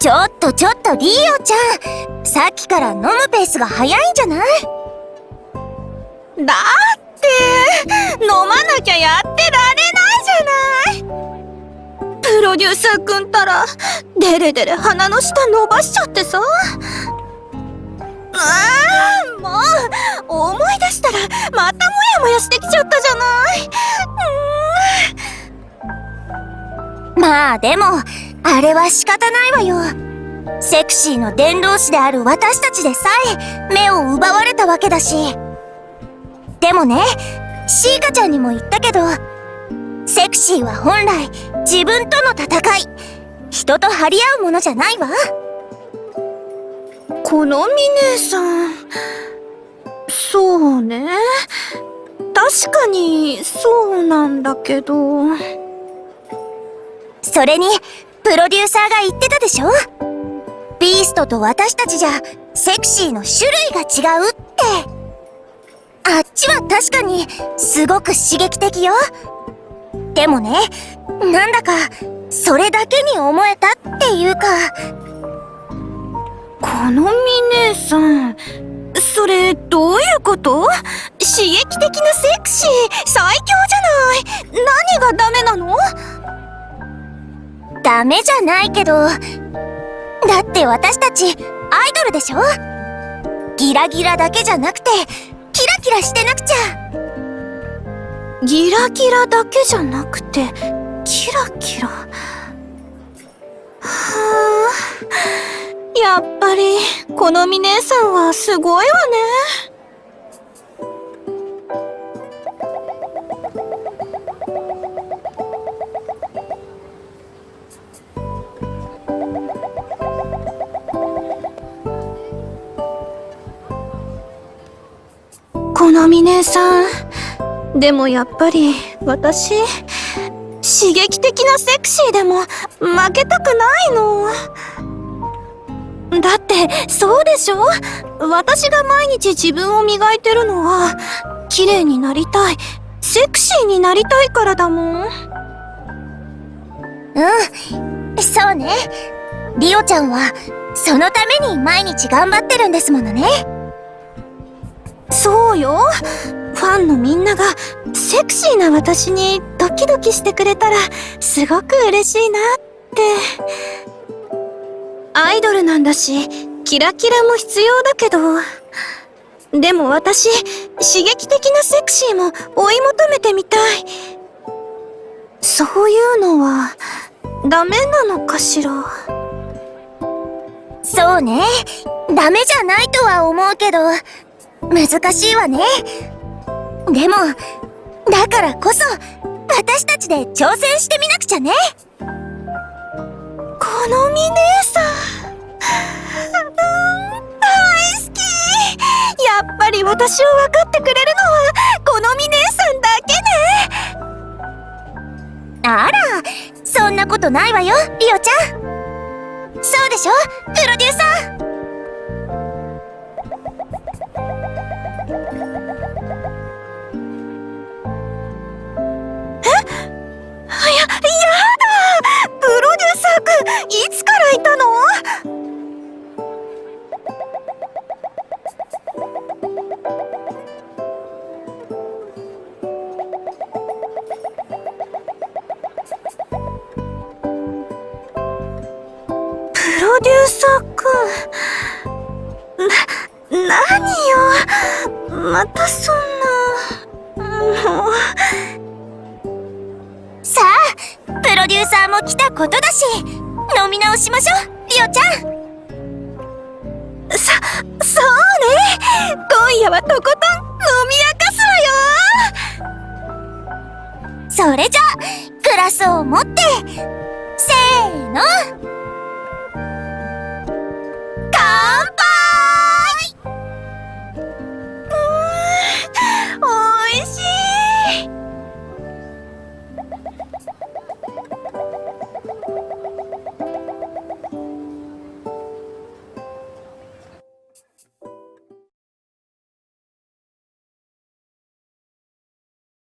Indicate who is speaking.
Speaker 1: ちょっとちょっとリオちゃんさっきから飲むペースが早いんじゃない？
Speaker 2: だって飲まなきゃやってられないじゃないプロデューサーくんたらデレデレ鼻の下伸ばしちゃってさ。あーもう思い出したらまたモヤモヤしてきちゃったじゃない？
Speaker 1: まあでもあれは仕方ないわよ。セクシーの伝道師である私たちでさえ目を奪われたわけだし。でもねシーカちゃんにも言ったけどセクシーは本来自分との戦い。人と張り合うものじゃないわ。
Speaker 2: このミ姉さん。そうね。確かにそうなんだけど。
Speaker 1: それにプロデューサーが言ってたでしょ？ビーストと私たちじゃセクシーの種類が違うって。あっちは確かにすごく刺激的よ。でもねなんだかそれだけに思えたっていうか。
Speaker 2: このミ姉さんそれどういうこと？刺激的なセクシー最強じゃない。何がダメなの？
Speaker 1: ダメじゃないけど。だって私たちアイドルでしょ？ギラギラだけじゃなくてキラキラしてなくちゃ。
Speaker 2: ギラギラだけじゃなくてキラキラ？はあ。やっぱりこのミ姉さんはすごいわね。のミ姉さん。でもやっぱり私刺激的なセクシーでも負けたくないの。だってそうでしょ？私が毎日自分を磨いてるのは綺麗になりたいセクシーになりたいからだもん。
Speaker 1: うん。そうね。リオちゃんはそのために毎日頑張ってるんですものね。
Speaker 2: そうよ。ファンのみんながセクシーな私にドキドキしてくれたらすごく嬉しいなって。アイドルなんだしキラキラも必要だけど。でも私刺激的なセクシーも追い求めてみたい。そういうのはダメなのかしら？
Speaker 1: そうね。ダメじゃないとは思うけど難しいわね。でもだからこそ私たちで挑戦してみなくちゃね。
Speaker 2: このミ姉さん。大好き。やっぱり私を分かってくれるのはこのミ姉さんだけね。
Speaker 1: あらそんなことないわよリオちゃん。そうでしょ？プロデューサー。
Speaker 2: デューサーくん、な、何よまたそんな、もう。
Speaker 1: さあプロデューサーも来たことだし飲み直しましょう。リオちゃん。
Speaker 2: そ、そうね。今夜はとことん飲み明かすわよ。
Speaker 1: それじゃグラスを持ってせーの